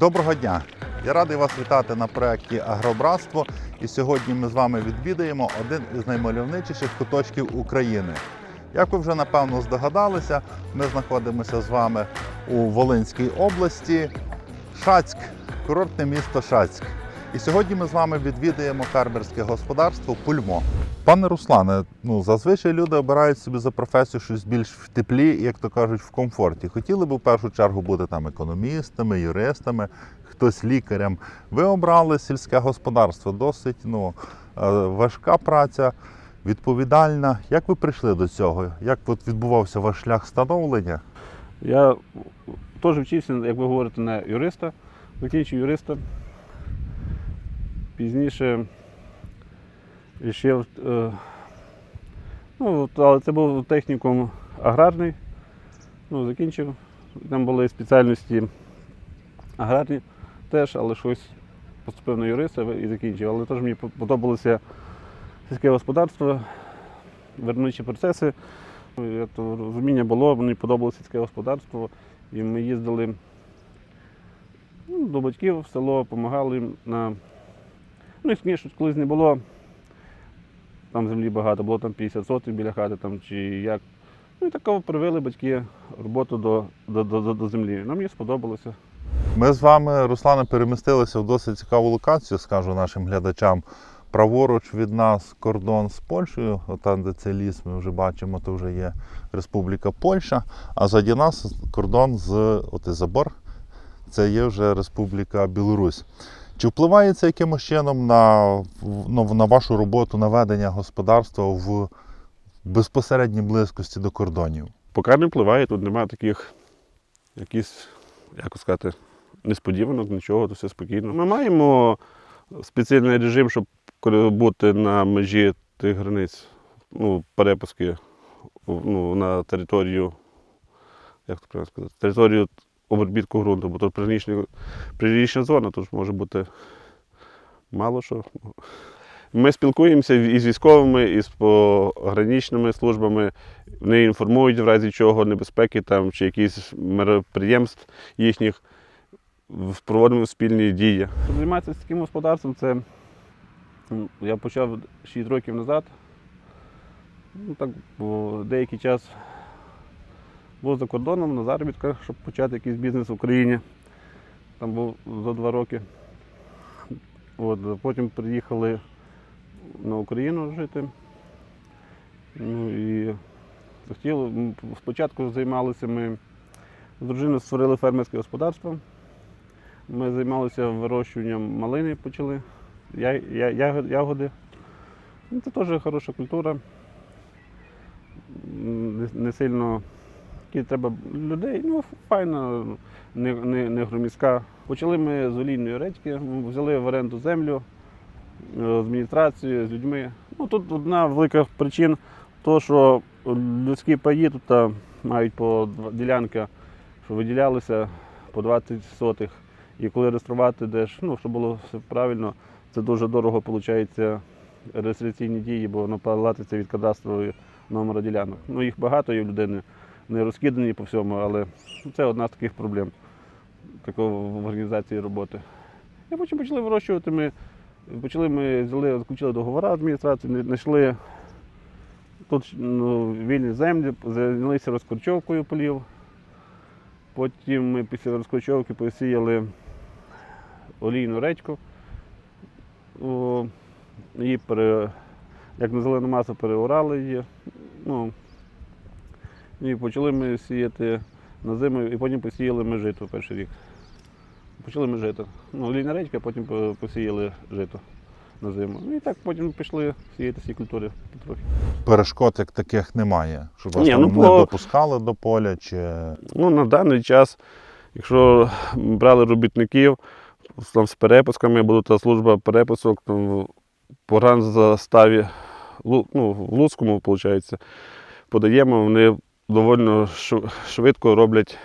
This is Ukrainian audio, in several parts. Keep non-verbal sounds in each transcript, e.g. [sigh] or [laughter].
Доброго дня! Я радий вас вітати на проєкті Агробратство. І сьогодні ми з вами відвідаємо один із наймальовничіших куточків України. Як ви вже напевно здогадалися, ми знаходимося з вами у Волинській області, Шацьк, курортне місто Шацьк. І сьогодні ми з вами відвідаємо фермерське господарство Пульмо. Пане Руслане, ну зазвичай люди обирають собі за професію щось більш в теплі, як то кажуть, в комфорті. Хотіли б в першу чергу бути там економістами, юристами, хтось лікарем. Ви обрали сільське господарство, досить ну, е, важка праця, відповідальна. Як ви прийшли до цього? Як от відбувався ваш шлях становлення? Я теж вчився, як ви говорите, на юриста, закінчив юриста. Пізніше рішив, е, ну, але це був технікум аграрний. Ну, закінчив. Там були спеціальності аграрні теж, але щось поступив на юриста і закінчив. Але теж мені подобалося сільське господарство, виробничі процеси. Ну, то розуміння було, мені подобалося сільське господарство. І ми їздили ну, до батьків в село, допомагали їм на. Ну, і звісно, колись не було. Там землі багато, було там 50 сотень біля хати там, чи як. Ну і такого привели батьки роботу до, до, до, до- землі. Нам їй сподобалося. Ми з вами, Руслане, перемістилися в досить цікаву локацію, скажу нашим глядачам. Праворуч від нас кордон з Польщею, там, де цей ліс, ми вже бачимо, то вже є Республіка Польща, а заді нас кордон з от і забор, це є вже Республіка Білорусь. Чи впливає це якимось чином на, ну, на вашу роботу, на ведення господарства в безпосередній близькості до кордонів? Поки не впливає, тут немає таких якісь, як сказати, несподіванок, нічого, то все спокійно. Ми маємо спеціальний режим, щоб бути на межі тих границь, ну, перепуски ну, на територію, як то правильно сказати, територію обробітку ґрунту, бо тут прирічна, зона, тут може бути мало що. Ми спілкуємося із військовими, із пограничними службами. Вони інформують в разі чого, небезпеки там, чи якісь мероприємств їхніх. Проводимо спільні дії. Займатися таким господарством це я почав 6 років назад. Ну, так, бо деякий час був за кордоном на заробітках, щоб почати якийсь бізнес в Україні. Там був за два роки. От, потім приїхали на Україну жити. Ну і хотіли, спочатку займалися ми з дружиною створили фермерське господарство. Ми займалися вирощуванням малини, почали, ягоди. Ну, Це теж хороша культура. Не сильно які треба людей, ну файно, не, не, не громіська. Почали ми з олійної редьки, взяли в оренду землю е, з адміністрацією, з людьми. Ну, тут одна велика причин, то, що людські паї тут а, мають по ділянка, що виділялися по 20 сотих. І коли реєструвати, де ж, ну, щоб було все правильно, це дуже дорого виходить реєстраційні дії, бо воно платиться від кадастрової номера ділянок. Ну, їх багато є в людини, не розкидані по всьому, але це одна з таких проблем такого в організації роботи. І потім почали вирощувати. Ми почали ми взяли, заключили договори з адміністрацією, знайшли тут ну, вільні землі, зайнялися розкорчовкою полів. Потім ми після розкорчовки посіяли олійну редьку. Її пере, як на зелену масу переорали її. Ну, і почали ми сіяти на зиму, і потім посіяли ми жито перший рік. Почали ми жито. Ну, олійна редька, потім посіяли жито на зиму. І так потім пішли сіяти всі культури потрохи. Перешкод як таких немає, щоб вас Ні, там ну, не по- допускали до поля чи. Ну, на даний час, якщо брали робітників там, з перепусками, буде та служба перепусок, там, по заставі Лу- ну, в Луцькому, виходить, подаємо, вони доволі швидко роблять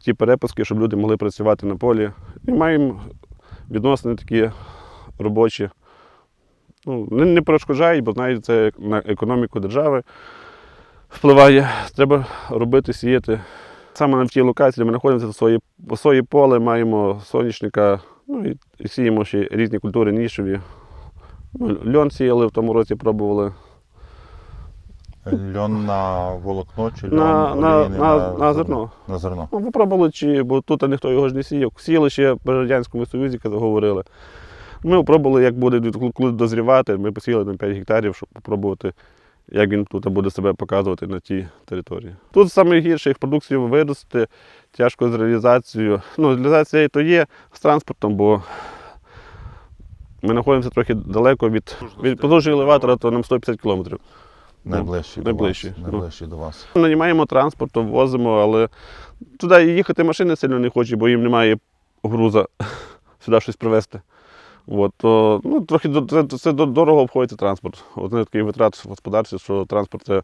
ті перепуски, щоб люди могли працювати на полі. І маємо відносини такі робочі. ну, не, перешкоджають, бо знають, це на економіку держави впливає. Треба робити, сіяти. Саме на тій локації, де ми знаходимося, це своє, поле, маємо соняшника, ну і сіємо ще різні культури нішеві. Ну, льон сіяли в тому році, пробували. Льон на волокно чи льон На, на, олійний на, на зерно. На зерно. Ну, попробували, чи, бо тут ніхто його ж не сіяв. Сіяли ще при Радянському Союзі, коли говорили. Ми спробували, як буде коли дозрівати. Ми посіяли на 5 гектарів, щоб спробувати, як він тут буде себе показувати на тій території. Тут найгірше їх продукцію вирости, тяжко з реалізацією. Ну, реалізація то є з транспортом, бо ми знаходимося трохи далеко від, від подовження елеватора, то нам 150 кілометрів. Найближчий, найближчий, до вас. Найближчий до вас. Нанімаємо транспорт, возимо, але туди їхати машини сильно не хочуть, бо їм немає груза [laughs] сюди щось привезти. От, то, ну, трохи це, це дорого обходиться транспорт. Один такий витрат в господарстві, що транспорт це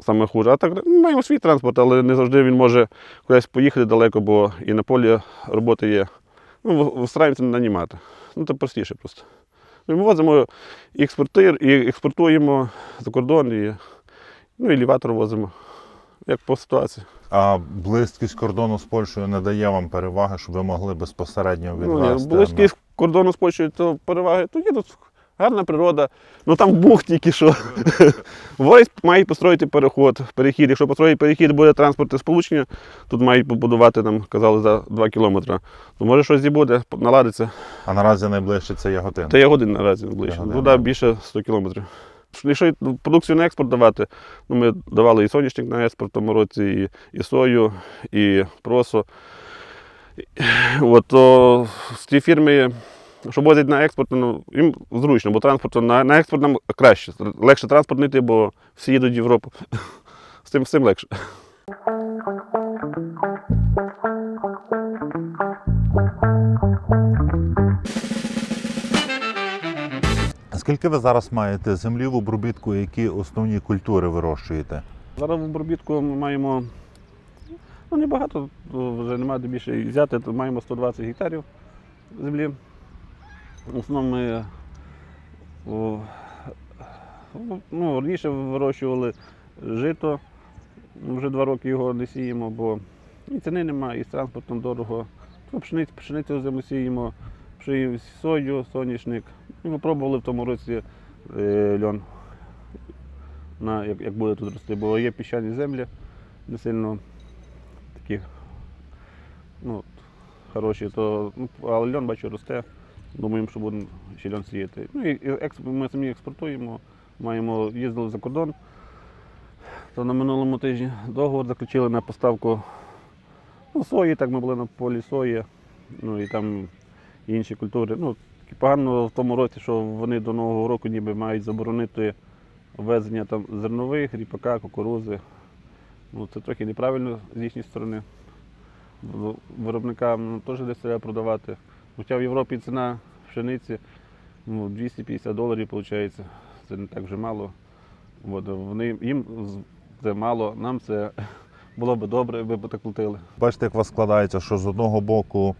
саме хуже. А так ну, маємо свій транспорт, але не завжди він може кудись поїхати далеко, бо і на полі роботи є. Ну, стараємося не нанімати. Ну, це простіше просто. Ми возимо і, експортир, і експортуємо за кордон, і, ну, і ліватор возимо. Як по ситуації. А близькість кордону з Польщею не дає вам переваги, щоб ви могли безпосередньо Ну, ні, близькість кордону з Польщею, то переваги, то є тут гарна природа. Ну там бух тільки що. Войс мають построїти переход, перехід. Якщо построїть перехід, буде транспортне сполучення, тут мають побудувати, нам казали, за 2 кілометри. То може щось і буде, наладиться. А наразі найближче це Яготин. Та є годин наразі ближче. Ягодин, Туди да. більше 100 кілометрів. Якщо продукцію на експорт давати, ну ми давали і соняшник на експорт в тому році, і, і сою, і просо. От, то з ті фірми, що возять на експорт, ну, їм зручно, бо транспорт на, на експорт нам краще. Легше транспорт не йти, бо всі їдуть в Європу. [laughs] З тим, з цим легше. Скільки ви зараз маєте землі в обробітку, які основні культури вирощуєте? Зараз в обробітку ми маємо ну, небагато, вже немає де більше взяти, то маємо 120 гектарів землі. Основному ми ну, раніше вирощували жито, вже два роки його не сіємо, бо і ціни немає, і з транспортом дорого. То пшеницю, пшеницю зиму сіємо, сою, соняшник. І ми пробували в тому році е, льон на, як, як буде тут рости, бо є піщані землі, не сильно такі ну, хороші, то, ну, але льон бачу росте. Думаємо, що будемо ще льон сіяти. Ну, і екс, ми самі експортуємо, маємо, їздили за кордон. То на минулому тижні договор заключили на поставку ну, сої, так ми були на полі сої, ну і там інші культури. Ну, погано в тому році, що вони до Нового року ніби мають заборонити ввезення там зернових, ріпака, кукурузи. Ну, це трохи неправильно з їхньої сторони. Виробникам ну, теж десь треба продавати. Хоча в Європі ціна пшениці ну, 250 доларів виходить. Це не так вже мало. От, вони, їм це мало, нам це [laughs] було б добре, якби б так платили. Бачите, як у вас складається, що з одного боку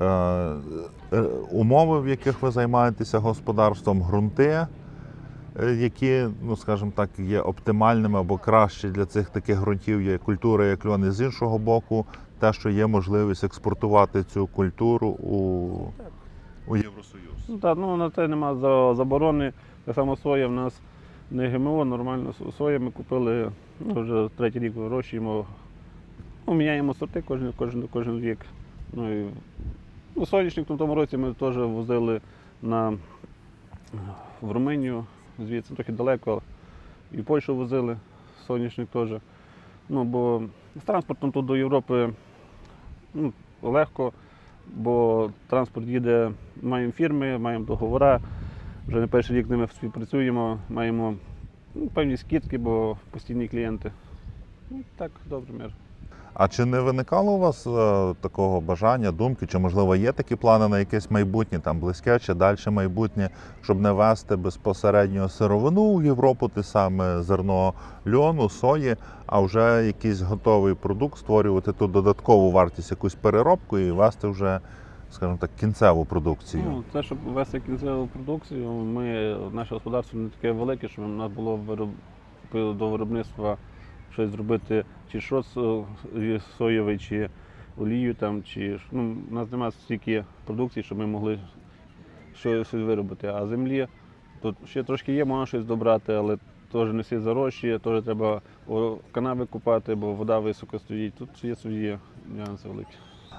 е, е, умови, в яких ви займаєтеся господарством, ґрунти, е, які, ну скажімо так, є оптимальними або кращі для цих таких ґрунтів є культура, як льон, і з іншого боку, те, що є можливість експортувати цю культуру у, у Євросоюз. Ну так, ну на це нема заборони. Так само соя в нас не ГМО, нормально со- соя ми купили, ну, вже третій рік вирощуємо. Ну, міняємо сорти кожен, кожен, кожен рік. Ну, і, ну, соняшник в тому році ми теж возили на, в Румунію, звідси трохи далеко, і в Польщу возили, соняшник теж. Ну, бо з транспортом тут до Європи ну, легко бо транспорт їде, маємо фірми, маємо договори. Вже не перший рік ними співпрацюємо, маємо ну, певні скидки, бо постійні клієнти. Ну, так, добре, мир. А чи не виникало у вас е, такого бажання, думки, чи можливо є такі плани на якесь майбутнє, там близьке чи далі майбутнє, щоб не вести безпосередньо сировину у Європу, те саме зерно льону, сої, а вже якийсь готовий продукт створювати ту додаткову вартість, якусь переробку і вести вже скажімо так, кінцеву продукцію? Ну, це, щоб вести кінцеву продукцію, ми, наше господарство не таке велике, щоб у нас було до виробництва щось зробити, чи шот соєвий, чи олію там, чи ну, у нас немає стільки продукції, щоб ми могли щось виробити. А землі тут ще трошки є, можна щось добрати, але теж не всі зарощі, теж треба канави купати, бо вода високо стоїть. Тут є свої нюанси великі.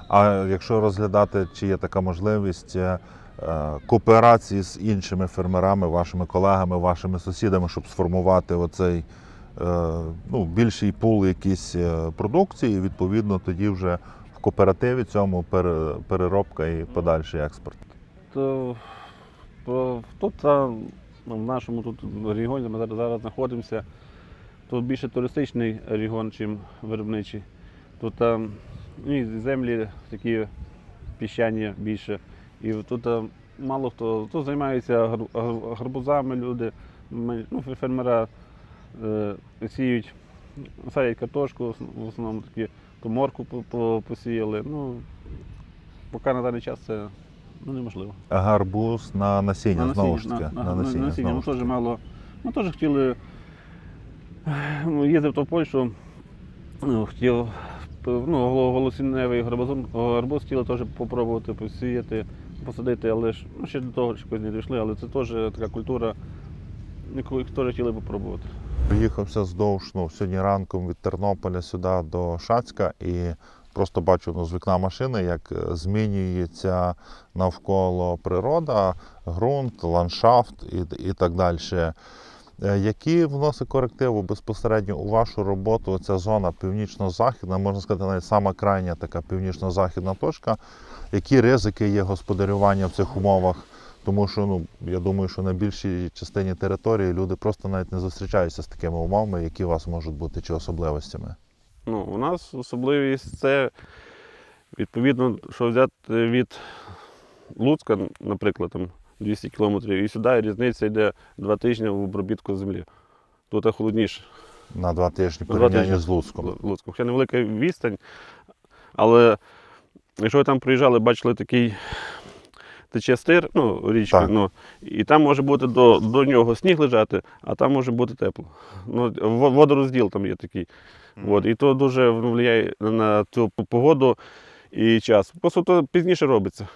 А якщо розглядати, чи є така можливість е, е, кооперації з іншими фермерами, вашими колегами, вашими сусідами, щоб сформувати оцей ну, більший пул якісь е, продукції, відповідно тоді вже в кооперативі цьому переробка і подальший експорт. Тут ну, в нашому тут регіоні ми зараз, зараз знаходимося. Тут більше туристичний регіон, ніж виробничий. Тут ну, і землі такі піщані більше. І тут мало хто тут гар- гарбузами люди, ну, фермера е, сіють, садять картошку, в основному такі, то морку по- по- посіяли. Ну, поки на даний час це ну, неможливо. Гарбуз на насіння, знову ж таки. на, на насіння, насіння. Ми теж мало. Ми теж хотіли. ну, Їздив то в Польщу, ну, хотів ну, голо- голосінневий гарбуз, гарбуз хотіли теж попробувати посіяти, посадити, але ж ну, ще до того чогось не дійшли, але це теж така культура, яку теж хотіли попробувати. Приїхався здовж ну, сьогодні ранком від Тернополя сюди до Шацька і просто бачу ну, з вікна машини, як е, змінюється навколо природа, ґрунт, ландшафт і, і так далі. Е, Які вносить корективи безпосередньо у вашу роботу ця зона північно-західна, можна сказати, навіть сама крайня така північно-західна точка? Які ризики є господарювання в цих умовах? Тому що ну, я думаю, що на більшій частині території люди просто навіть не зустрічаються з такими умовами, які у вас можуть бути чи особливостями. Ну, у нас особливість це відповідно, що взяти від Луцька, наприклад, там 200 кілометрів, і сюди різниця йде два тижні в обробітку землі. Тут холодніше. На два тижні порівняння з Луцьком. Луцьком. Хоча невелика відстань, але якщо ви там приїжджали, бачили такий тече стир, ну, річка, Так. ну, і там може бути до, до нього сніг лежати, а там може бути тепло. Ну, водорозділ там є такий. От, і то дуже впливає на цю погоду і час. Просто то пізніше робиться.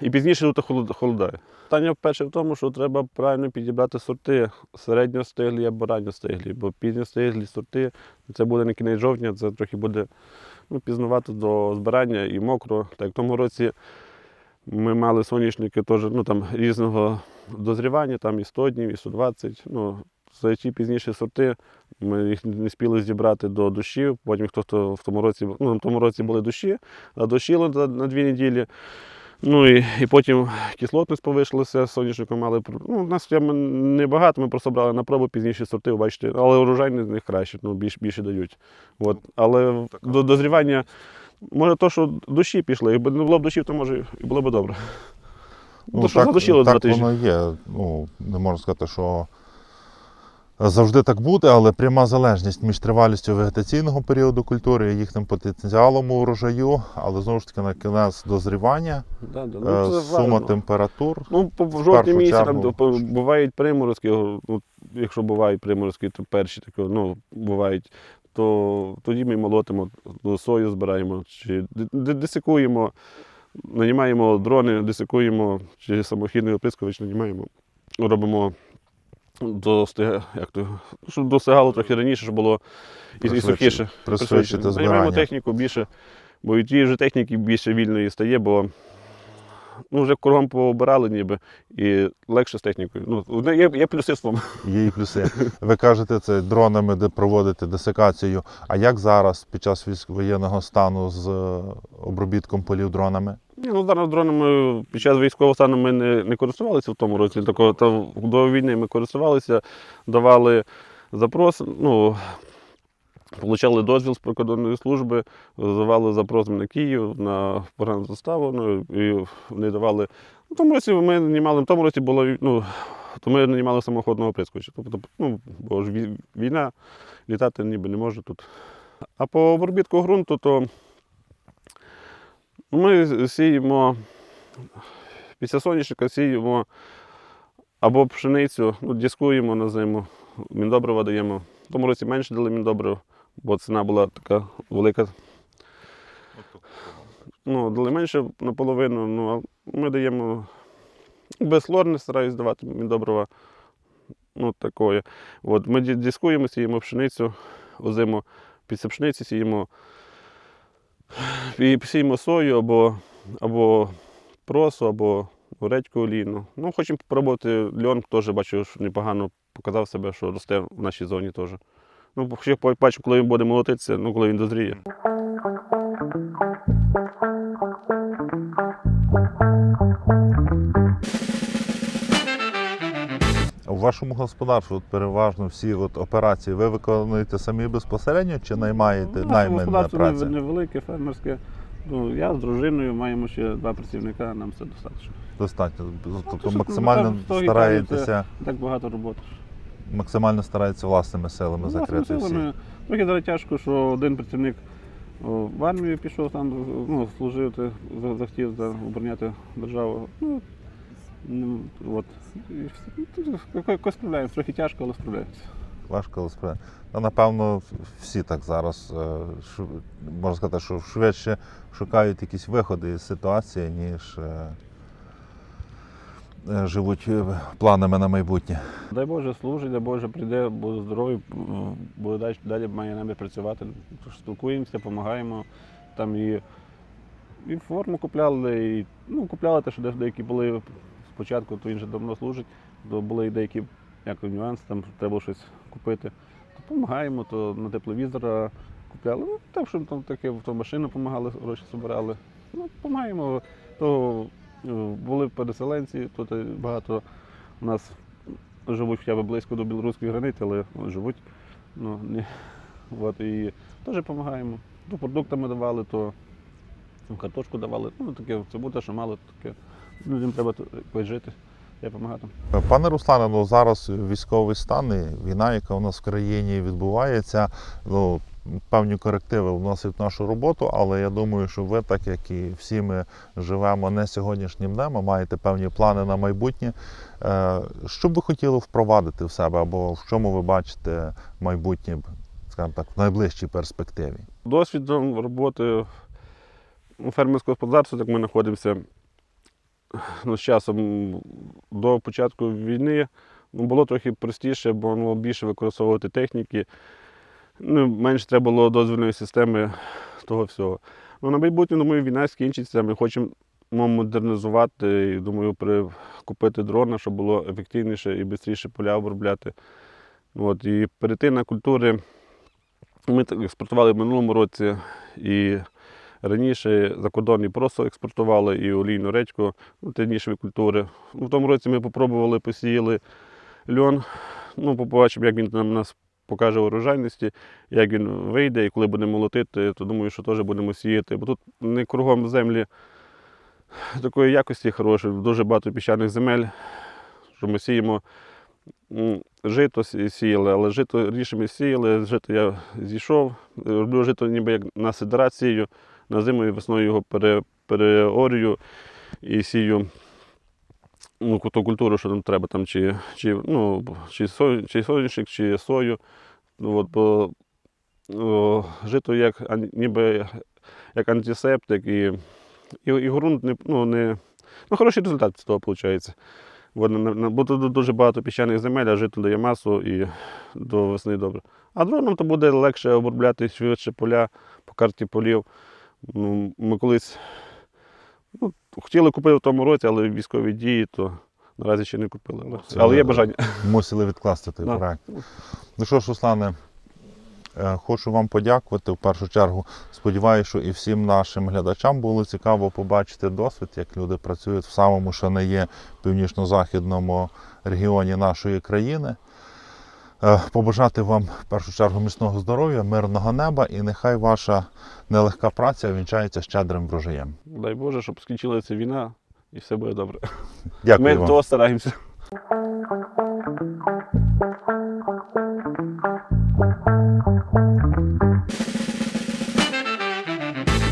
І пізніше тут холодає. Питання вперше в тому, що треба правильно підібрати сорти середньостиглі або ранньостиглі, бо пізньостиглі сорти це буде на кінець жовтня, це трохи буде ну, пізнувато до збирання і мокро. Так в тому році ми мали соняшники теж ну, там, різного дозрівання, там і 100 днів, і 120. Ну, це ті пізніші сорти. Ми їх не спіли зібрати до дощів. Потім хто хто в тому році, ну, в тому році були дощі, а дощило на, на дві неділі. Ну і, і потім кислотність повишилася, соняшником мали. Ну, у нас небагато, ми просто брали на пробу пізніші сорти, бачите, але урожайність з них краще, ну, більш, більше дають. От. Але до дозрівання, може, то, що дощі пішли, якби не було б дощів, то може і було б добре. Ну, то, що задощило два так воно є. Ну, не можна сказати, що завжди так буде, але пряма залежність між тривалістю вегетаційного періоду культури і їхнім потенціалом у врожаю, але знову ж таки на кінець дозрівання, Да, да. е, Ну, це сума важливо. температур. Ну, по в жовтні місяці там бувають приморозки, ну, якщо бувають приморозки, то перші такі, ну, бувають, то тоді ми молотимо, ну, сою збираємо, чи десикуємо, нанімаємо дрони, десикуємо, чи самохідний оприскувач нанімаємо, робимо достиг, як то, щоб достигало трохи раніше, щоб було і, і сухіше. Нанімаємо техніку більше, бо і тієї вже техніки більше вільної стає, бо ну, вже кругом пообирали ніби і легше з технікою. Ну, є, є плюси в. Є і плюси. Ви кажете, це дронами, де проводите десикацію. А як зараз під час воєнного стану з е, обробітком полів дронами? Ні, ну, зараз дронами під час військового стану ми не, не користувалися в тому році. Такого, та до війни ми користувалися, давали запрос, ну, Получали дозвіл з прикордонної служби, давали запрос на Київ на програмну заставу. Ну, і вони давали. В тому році ми нанімали, в тому році було ну, то ми нанімали самоходного оприскувача. Тобто, ну, бо ж війна, літати ніби не може тут. А по обробітку ґрунту, то ми сіємо Після соняшника сіємо або пшеницю, ну, дискуємо на зиму, міндобрива даємо. В тому році менше дали міндобрив, бо ціна була така велика. Ну, дали менше наполовину, ну, а ми даємо без лорни стараюсь давати міндобрива. Ну, такої. От, ми дискуємо, сіємо пшеницю, озимо після пшениці сіємо, і сіємо сою або, або просу, або редьку олійну. Ну, хочемо спробувати льон, теж бачу, що непогано показав себе, що росте в нашій зоні теж. Ну, ще бачу, коли він буде молотитися, ну, коли він дозріє. У вашому господарстві от переважно всі от операції ви виконуєте самі безпосередньо чи наймаєте Ну, Наше найманна господарство праця? невелике, фермерське. Ну, я з дружиною маємо ще два працівника, нам все достатньо. Достатньо. Тобто максимально ну, там 100 стараєтеся, Так багато роботи. Максимально стараєтеся власними силами Ну, закрити всі. Трохи зараз тяжко, що один працівник в армію пішов там, ну, служив, захотів за обороняти державу. Ну, ну, от. Все. Ну, якось справляємося, трохи тяжко, але справляємося. Важко але справді. Та, напевно, всі так зараз е, можна сказати, що швидше шукають якісь виходи із ситуації, ніж е, живуть е, планами на майбутнє. Дай Боже служить, дай Боже прийде, буде здоровий, м, буде далі, далі має намір працювати. Спілкуємося, допомагаємо. Там і, і форму купляли, і ну, купляли те, що де- деякі були спочатку, то він вже давно служить, то були деякі як нюанси, там треба було щось купити. Допомагаємо, то на тепловізора купляли. Ну, так, що там таке, в машину допомагали, гроші збирали. Ну, допомагаємо. То е, були переселенці, тут е, багато у нас живуть хоча б близько до білоруської границі, але живуть. Ну, не, от, і теж допомагаємо. То продуктами давали, то ну, картошку давали. Ну, таке, це буде, що мало, таке. Людям треба якось жити, я допомагати. Пане Руслане, ну зараз військовий стан і війна, яка у нас в країні відбувається, ну певні корективи вносить в нашу роботу, але я думаю, що ви, так як і всі ми живемо не сьогоднішнім днем, а маєте певні плани на майбутнє. Е, Що б ви хотіли впровадити в себе, або в чому ви бачите майбутнє, скажімо так, в найближчій перспективі? Досвідом роботи у фермерському господарстві, як ми знаходимося ну, з часом до початку війни, ну, було трохи простіше, бо ну, більше використовувати техніки. Ну, менше треба було дозвільної системи того всього. Ну, на майбутнє, думаю, війна скінчиться. Ми хочемо модернізувати і думаю, при, купити дрона, щоб було ефективніше і швидше поля обробляти. От, і перейти на культури. Ми експортували в минулому році і раніше за кордон і просто експортували, і олійну редьку, ну, те культури. Ну, В тому році ми попробували, посіяли льон. Ну, побачимо, як він нам нас покаже урожайності, як він вийде, і коли будемо молотити, то думаю, що теж будемо сіяти. Бо тут не кругом землі такої якості хорошої, дуже багато піщаних земель, що ми сіємо. Жито сі- сіяли, але жито ріше ми сіяли, жито я зійшов, роблю жито ніби як на сидерацію, на зиму і весною його пере, переорюю і сію ну, ту культуру, що нам треба, там, чи, чи, ну, чи, со, чи соняшник, чи сою. От, бо о, жито як, ніби як антисептик, і, і, і ґрунт не, ну, не, ну, хороший результат з того виходить. Бо тут дуже багато піщаних земель, а жито дає масу і до весни добре. А дроном то буде легше обробляти швидше поля по карті полів. Ну, ми колись ну, хотіли купити в тому році, але військові дії, то наразі ще не купили. Але, Це- але є бажання. Мусили відкласти той Да. проект. Ну що ж, Руслане, е, хочу вам подякувати в першу чергу. Сподіваюся, що і всім нашим глядачам було цікаво побачити досвід, як люди працюють в самому, що не є північно-західному регіоні нашої країни. Е, Побажати вам в першу чергу міцного здоров'я, мирного неба і нехай ваша нелегка праця вінчається щедрим врожаєм. Дай Боже, щоб скінчилася війна і все буде добре. Дякую Ми вам. того стараємося.